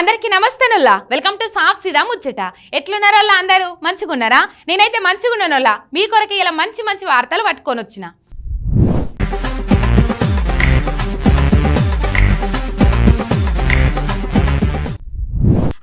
అందరికీ నమస్తేనుల్లా welcome to సాఫ్ సీదా ముచ్చట. ఎట్లున్నారోల్లా అందరూ? మంచిగున్నారా? నేనైతే మంచిగున్నానోల్లా. మీ కొరకు ఇలా మంచి మంచి వార్తలు పట్టుకొని వచ్చిన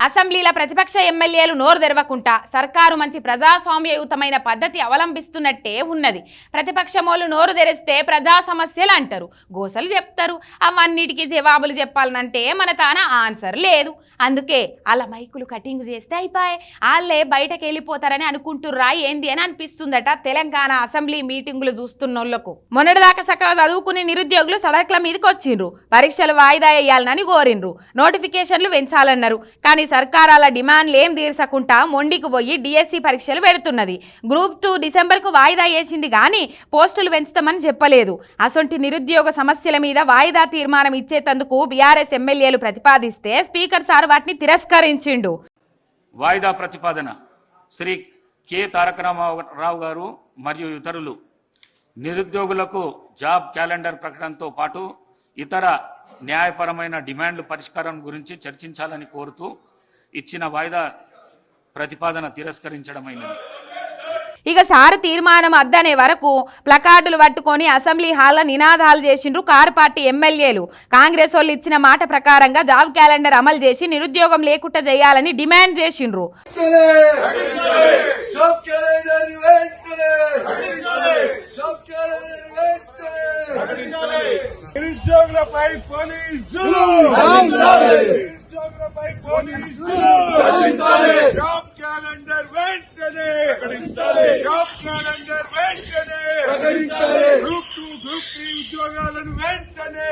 అసెంబ్లీల ప్రతిపక్ష ఎమ్మెల్యేలు నోరు తెరవకుండా సర్కారు మంచి ప్రజాస్వామ్యయుతమైన పద్ధతి అవలంబిస్తున్నట్టే ఉన్నది. ప్రతిపక్షమోళ్ళు నోరు తెరిస్తే ప్రజా సమస్యలు అంటారు. గోసలు చెప్తారు. అవన్నిటికీ జవాబులు చెప్పాలనంటే మన తాన ఆన్సర్ లేదు. అందుకే అలా మైకులు కటింగ్ చేస్తే అయిపోయాయి వాళ్ళే బయటకు వెళ్ళిపోతారని అనుకుంటుర్రా ఏంది అని అనిపిస్తుందట తెలంగాణ అసెంబ్లీ మీటింగులు చూస్తున్నోళ్ళకు మొన్నటిదాకా సక్కగా చదువుకునే నిరుద్యోగులు సడక్ల మీదకి వచ్చిండ్రు పరీక్షలు వాయిదా వేయాలని కోరిండ్రు. నోటిఫికేషన్లు పెంచాలన్నారు. కానీ సర్కారాల డిమాండ్లు ఏం తీర్చకుండా మొండికి పోయి డిఎస్సి పరీక్షలు పెడుతున్నది. గ్రూప్ టూ డిసెంబర్కు వాయిదా వేసింది కానీ పోస్టులు పెంచుతామని చెప్పలేదు. అసొంటి నిరుద్యోగ సమస్యల మీద వాయిదా తీర్మానం ఇచ్చేటందుకు బీఆర్ఎస్ ఎమ్మెల్యేలు ప్రతిపాదిస్తే స్పీకర్ సార్ వాటిని తిరస్కరించిండు. వాయిదా ప్రతిపాదన శ్రీ కె తారక రామారావు గారు మరియు ఇతరులు నిరుద్యోగులకు జాబ్ క్యాలెండర్ ప్రకటనతో పాటు ఇతర న్యాయపరమైన డిమాండ్లు పరిష్కారం గురించి చర్చించాలని కోరుతూ ఇచ్చిన వాయిదా ప్రతిపాదన తిరస్కరించడమైనది ఇక సారు తీర్మానం అద్దనే వరకు ప్లకార్డులు పట్టుకొని అసెంబ్లీ హాల్ల నినాదాలు చేసిండ్రు కారు పార్టీ ఎమ్మెల్యేలు కాంగ్రెస్ వాళ్ళు ఇచ్చిన మాట ప్రకారంగా జాబ్ క్యాలెండర్ అమలు చేసి నిరుద్యోగం లేకుండా చేయాలని డిమాండ్ చేసిండ్రు జాబ్ క్యాలెండర్ వెంటనే జాబ్ క్యాలెండర్ వెంటనే నిరుద్యోగులపై పోలీస్ జులుం నిరుద్యోగులపై పోలీస్ జులుం జాబ్ క్యాలెండర్ వెంటనే జాబ్ క్యాలెండర్ వెంటనే గ్రూప్ టూ గ్రూప్ త్రీ ఉద్యోగాలను వెంటనే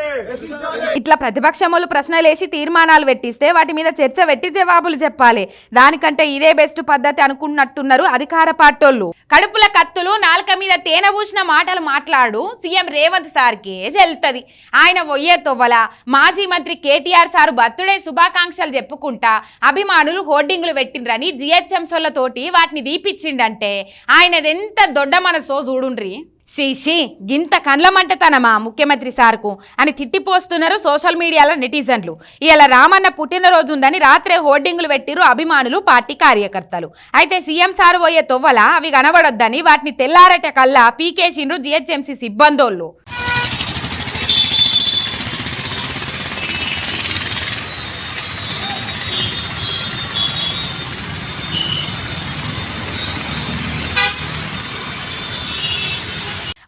ఇట్లా ప్రతిపక్షములు ప్రశ్నలేసి తీర్మానాలు పెట్టిస్తే వాటి మీద చర్చ పెట్టి జవాబులు చెప్పాలి. దానికంటే ఇదే బెస్ట్ పద్ధతి అనుకున్నట్టున్నారు అధికార పార్టోళ్ళు కడుపుల కత్తులు నాలుక మీద తేనె పూసిన మాటలు మాట్లాడు సీఎం రేవంత్ సార్కే చెల్తుంది ఆయన ఒయ్యే తొవ్వల. మాజీ మంత్రి కేటీఆర్ సారు బర్త్డే శుభాకాంక్షలు చెప్పుకుంటా అభిమానులు హోర్డింగ్లు పెట్టిండ్రని జిహెచ్ఎంసోలతోటి వాటిని దీపిచ్చిండంటే ఆయనదెంత దొడ్డ మనసో చూడుండ్రి. షీషి గింత కండ్లమంటతనమా ముఖ్యమంత్రి సార్కు? అని తిట్టిపోస్తున్నారు సోషల్ మీడియాలో నెటిజన్లు. ఇలా రామన్న పుట్టినరోజు ఉందని రాత్రే హోర్డింగులు పెట్టిరు అభిమానులు పార్టీ కార్యకర్తలు. అయితే సీఎం సార్ పోయే తొవ్వల? అవి కనబడొద్దని వాటిని తెల్లారట కల్లా పీకేసిండ్రు జిహెచ్ఎంసీ సిబ్బందోళ్ళు.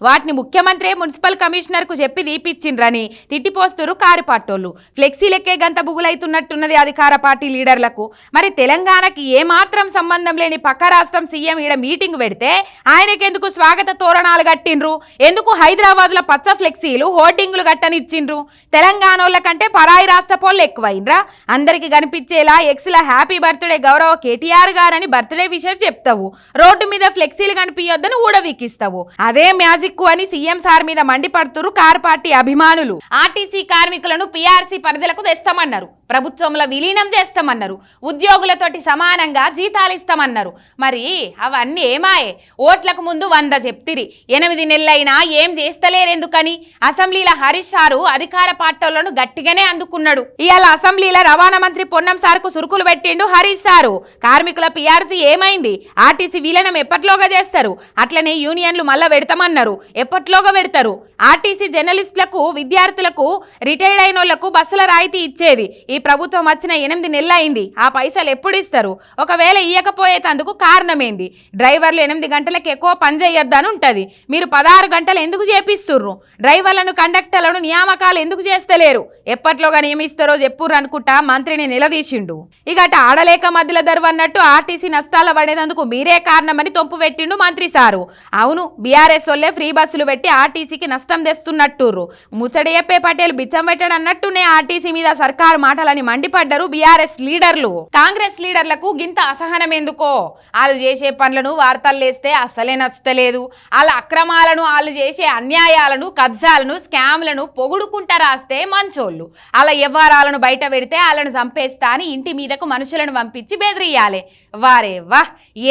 వాటిని ముఖ్యమంత్రి మున్సిపల్ కమిషనర్కు చెప్పి దీపిచ్చిండ్రని తిట్టిపోస్తురు కారు పార్టోళ్ళు ఫ్లెక్సీలెక్కే గంత బుగులైతున్నట్టున్నది అధికార పార్టీ లీడర్లకు. మరి తెలంగాణకి ఏమాత్రం సంబంధం లేని పక్క రాష్ట్రం సీఎం ఈడ మీటింగ్ పెడితే ఆయనకెందుకు స్వాగత తోరణాలు కట్టిండ్రు? ఎందుకు హైదరాబాద్లో పచ్చ ఫ్లెక్సీలు హోర్డింగ్లు కట్టనిచ్చిండ్రు? తెలంగాణోళ్ళ కంటే పరాయి రాష్ట్ర పోళ్ళు ఎక్కువైండ్రా? అందరికి కనిపించేలా ఎక్స్ల హ్యాపీ బర్త్డే గౌరవ కేటీఆర్ గారని బర్త్డే విషయం చెప్తావు. రోడ్డు మీద ఫ్లెక్సీలు కనిపించొద్దని ఊడవీకిస్తావు. అదే మ్యాజిక్ అని సీఎం సార్ మీద మండిపడుతురు కార్ పార్టీ అభిమానులు. ఆర్టీసీ కార్మికులను పీఆర్సీ పరిధిలకు తెస్తామన్నారు. ప్రభుత్వంలో విలీనం చేస్తామన్నారు. ఉద్యోగులతోటి సమానంగా జీతాలు ఇస్తామన్నారు. మరి అవన్నీ ఏమాయే? ఓట్లకు ముందు వంద చెప్తిరి. ఎనిమిది నెలలైనా ఏం చేస్తలేరెందుకని? అసెంబ్లీల హరీష్ సారు అధికార పార్టీలను గట్టిగానే అందుకున్నాడు. ఇవాళ అసెంబ్లీల రవాణా మంత్రి పొన్నం సార్కు సురుకులు పెట్టిండు హరీష్ సారు. కార్మికుల పీఆర్సీ ఏమైంది? ఆర్టీసీ విలీనం ఎప్పట్లోగా చేస్తారు? అట్లనే యూనియన్లు మళ్ళా పెడతామన్నారు. ఎప్పట్లోగా పెడతారు? ఆర్టీసీ జర్నలిస్టులకు విద్యార్థులకు రిటైర్డ్ అయిన వాళ్ళకు బస్సుల రాయితీ ఇచ్చేది. ఈ ప్రభుత్వం వచ్చిన ఎనిమిది నెలలు అయింది ఆ పైసలు ఎప్పుడు ఇస్తారు? ఒకవేళ ఇయ్యకపోయేటందుకు కారణమేంది? డ్రైవర్లు ఎనిమిది గంటలకు ఎక్కువ పని చేయొద్దని ఉంటుంది. మీరు పదహారు గంటలు ఎందుకు చేపిస్తుర్రు? డ్రైవర్లను కండక్టర్లను నియామకాలు ఎందుకు చేస్తలేరు? ఎప్పట్లోగా నియమిస్తారో చెప్పుర్రు అనుకుంటా మంత్రిని నిలదీసిండు. ఇక అటు ఆడలేక మధ్యలో అన్నట్టు ఆర్టీసీ నష్టాల పడేందుకు మీరే కారణమని తొంపు పెట్టిండు మంత్రి సారు. అవును బీఆర్ఎస్ వాళ్ళే ఫ్రీ బస్సులు పెట్టి ఆర్టీసీకి నష్టం తెస్తున్నట్టుర్రు. ముచ్చడి చెప్పే పటేల్ బిచ్చం పెట్టడన్నట్టునే ఆర్టీసీ మీద సర్కారు మాటలని మండిపడ్డారు బీఆర్ఎస్ లీడర్లు. కాంగ్రెస్ లీడర్లకు గింత అసహనం ఎందుకో? వాళ్ళు చేసే పనులను వార్తలు లేస్తే అసలే నచ్చుతలేదు. వాళ్ళ అక్రమాలను వాళ్ళు చేసే అన్యాయాలను కబ్జాలను స్కామ్లను పొగుడుకుంటా రాస్తే మంచోళ్ళు. అలా వ్యవహారాలను బయట పెడితే వాళ్ళను చంపేస్తా అని ఇంటి మీదకు మనుషులను పంపించి బెదిరియాలి. వారే వా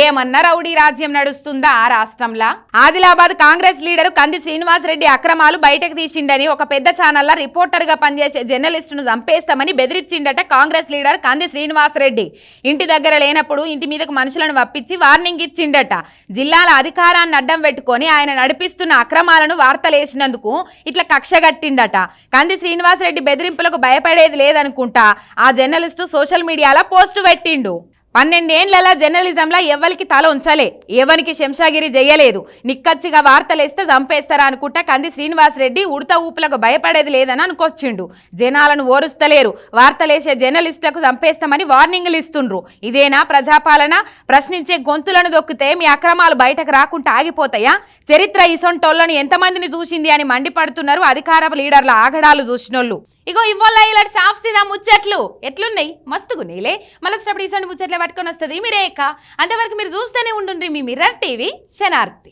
ఏమన్నా రౌడీ రాజ్యం నడుస్తుందా ఆ రాష్ట్రంలా? ఆదిలాబాద్ కాంగ్రెస్ లీడర్ కంది శ్రీనివాసరెడ్డి అక్రమాలు బయటకు తీసిండని ఒక పెద్ద ఛానల్లో రిపోర్టర్గా పనిచేసే జర్నలిస్టును చంపేస్తామని బెదిరించిండట కాంగ్రెస్ లీడర్ కంది శ్రీనివాసరెడ్డి. ఇంటి దగ్గర లేనప్పుడు ఇంటి మీదకు మనుషులను వప్పించి వార్నింగ్ ఇచ్చిండట. జిల్లాల అధికారాన్ని అడ్డం పెట్టుకొని ఆయన నడిపిస్తున్న అక్రమాలను వార్తలేసినందుకు ఇట్లా కక్షగట్టిండట కంది శ్రీనివాసరెడ్డి బెదిరింపులకు భయపడేది లేదనుకుంటా. ఆ జర్నలిస్టు సోషల్ మీడియాలో పోస్టు పెట్టిండు. పన్నెండేండ్ల జర్నలిజంలో ఎవ్వరికి తల ఉంచలే. ఎవరికి శంషాగిరి చేయలేదు నిక్కచ్చిగా వార్తలేస్తే చంపేస్తారా అనుకుంటా కంది శ్రీనివాసరెడ్డి ఉడత ఊపులకు భయపడేది లేదని అనుకొచ్చిండు. జనాలను ఓరుస్తలేరు. వార్తలేసే జర్నలిస్టులకు చంపేస్తామని వార్నింగ్లు ఇస్తుండ్రు. ఇదేనా ప్రజాపాలన? ప్రశ్నించే గొంతులను దొక్కితే మీ అక్రమాలు బయటకు రాకుండా ఆగిపోతాయా? చరిత్ర ఇసొంటోళ్ళను ఎంతమందిని చూసింది అని మండిపడుతున్నారు అధికార లీడర్ల ఆగడాలు చూసినోళ్ళు. ఇగో ఇవ్వాల ఇలాంటి సాఫ్ సీదా ముచ్చట్లు? ఎట్లున్నాయి? మస్తుగున్నాయిలే మళ్ళీ వచ్చినప్పుడు ఇసంటి ముచ్చట్లు పట్టుకొని వస్తుంది. మీరే ఎక్క అంతవరకు మీరు చూస్తూనే ఉండుండ్రి మీ మిర్రర్ టీవీ. శనార్తి.